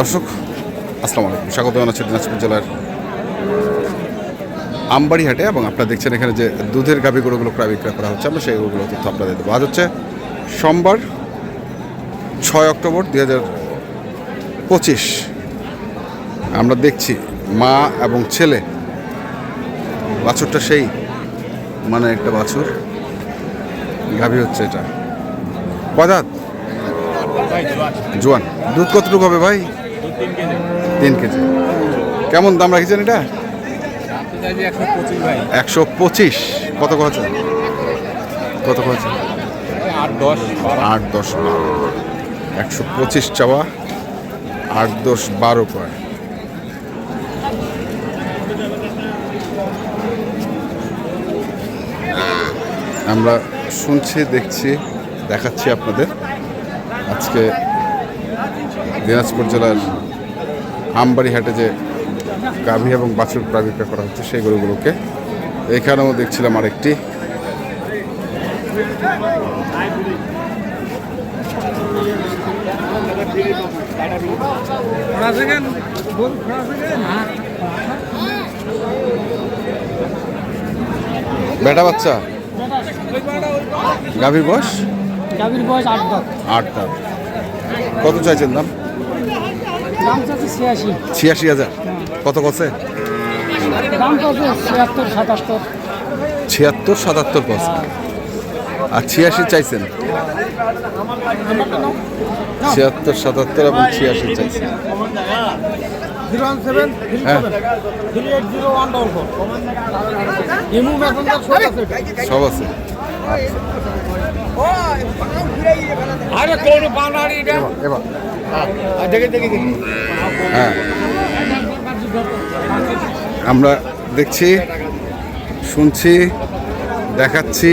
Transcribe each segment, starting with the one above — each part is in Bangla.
দর্শক, আসসালামু আলাইকুম। স্বাগত জানাচ্ছি দিনাজপুর জেলার আমবাড়িহাটে এবং আপনারা দেখছেন এখানে যে দুধের গাভী গরুগুলো ক্রয় বিক্রয় করা হচ্ছে, আমরা সেই গরুগুলো তথ্য আপনাদের দেবো। আজ হচ্ছে সোমবার, ছয় অক্টোবর দুই হাজার পঁচিশ। আমরা দেখছি মা এবং ছেলে, বাছুরটা সেই মানে একটা বাছুর, গাভী হচ্ছে এটা। কদাত জোয়ান। দুধ কতটুকু হবে ভাই? তিন কেজি। কেমন দাম রাখছেন এটা? একশো পঁচিশ। কত কছে কত কছে আট দশ আট দশ বারো। একশো পঁচিশ চাওয়া আট দশ বারো কয় আমরা শুনছি দেখছি দেখাচ্ছি আপনাদের। আজকে দিনাজপুর জেলার আমবাড়িহাটে যে গাভী এবং বাছুর প্রায় বিক্রয় করা হচ্ছে সেই গরুগুলোকে এখানেও দেখছিলাম আরেকটি। বেটা বাচ্চা? গাভীর বয়স? গাভীর বয়স আট দাঁত। আট দাঁত। কত চাইছেন দাম? ছিয়াশি। হাজার। কত কছে ছিয়াত্তর সাতাত্তর। কছে আর ছিয়াশি চাইছেন? ছিয়াত্তর সাতাত্তর এবং ছিয়াশি চাইছেন। হ্যাঁ। সব আছে। সব আছে। আরে কোন বানাড়ি এটা এবার দেখে দেখে হ্যাঁ। আমরা দেখছি শুনছি দেখাচ্ছি।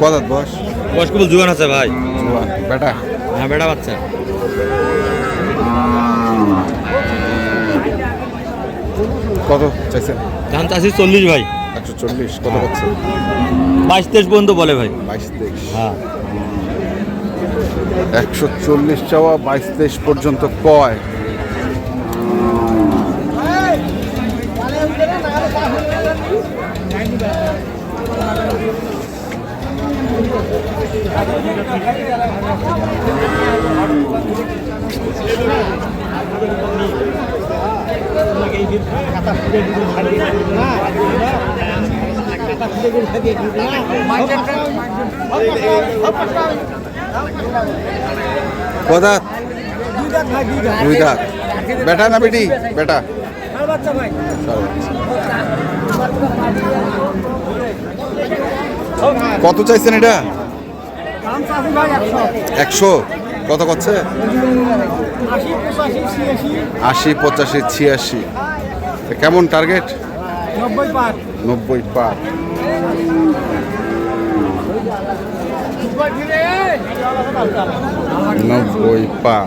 কদাত বস? বয়স কেবল জুয়ান আছে ভাই। বেটা। হ্যাঁ বেটা বাচ্চা। কত চাইছেন দাম চাষি চল্লিশ ভাই। একশো চল্লিশ কত পাচ্ছে? বাইশ তেইশ পর্যন্ত বলে ভাই। বাইশ তেইশ। হ্যাঁ। একশো চল্লিশ চাওয়া বাইশ তেইশ পর্যন্ত কয়? কদাত দুই দাঁত বেটা না বেটি বেটা কত চাইছেন এটা? একশো। কত করছে আশি পঁচাশি ছিয়াশি। কেমন টার্গেট? নব্বই পার। নব্বই পার।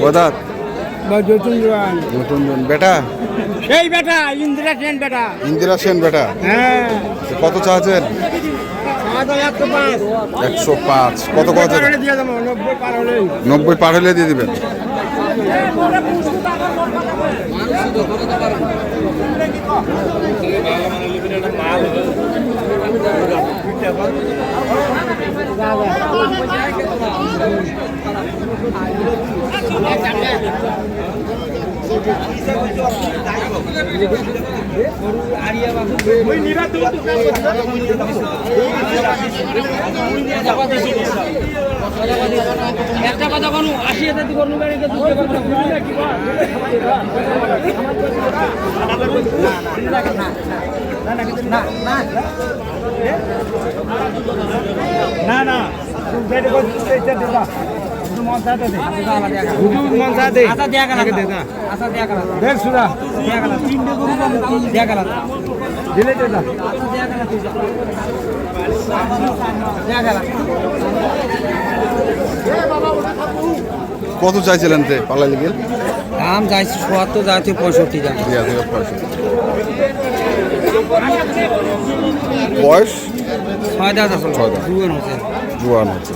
কদাত যতুন জোয়ান নতুন জন বেটা? সেই বেটা ইন্দিরা সেন বেটা। ইন্দিরা সেন বেটা? হ্যাঁ। কত চাচ্ছেন? একশো পাঁচ। কত কত? পার নব্বই পার হলে দিয়ে দিবেন। একটা কথা কোনো আশি হাজার করুন গাড়িকে দুটো কথা না না না কত দেখ চাইছিলেন তে পাল্লা লিগেল? দাম যাইছে সোয়াত্তর যাইছে পঁয়ষট্টি দাম পঁয়ষট্টি। বয়স? ছয় দাঁত আছে। ছয় দাঁত। দুজন হচ্ছে জোয়ান হচ্ছে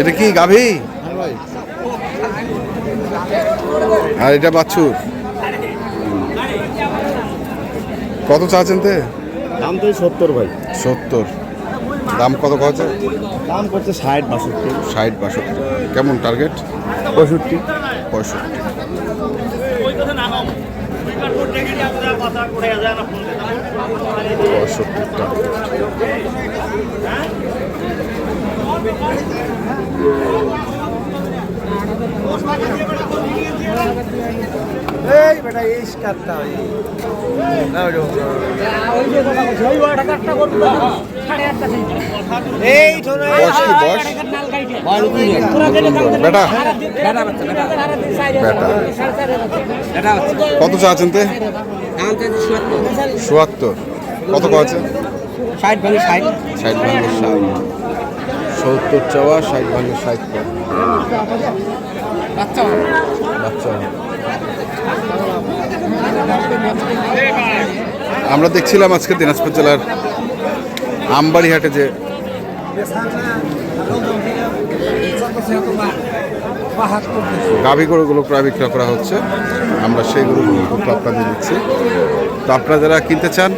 এটা কি গাভী? আর এটা বাছুর। কত চাচ্ছেন তে? দাম তো সত্তর ভাই। সত্তর। দাম কত কছে দাম করছে ষাট বাষট্টি। ষাট বাষট্টি। কেমন টার্গেট পঁয়ষট্টি। পঁয়ষট্টি। পঁয়ষট্টি টার্গেট এই বেটা এই কাটটা এই। বয়স কি বয়স বেটা। বেটা। কত চাচ্ছেন তে? চুয়াত্তর। কত কছে ষাট ভাঙে ষাট। ষাট ভাঙে ষাট। সত্তর চাওয়া ষাট ভাঙে ষাট বাচ্চা আমরা দেখছিলাম আজকে দিনাজপুর জেলার আমবাড়িহাটে যে গাভী গরুগুলো ক্রয় বিক্রয় করা হচ্ছে। আমরা সেই গরুগুলো আপনাদের দিচ্ছি। তো আপনারা যারা কিনতে চান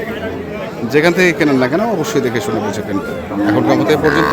যেখান থেকে কেনেন না কেন অবশ্যই দেখে শুনে বুঝে কিনবেন এখনকার মতো পর্যন্ত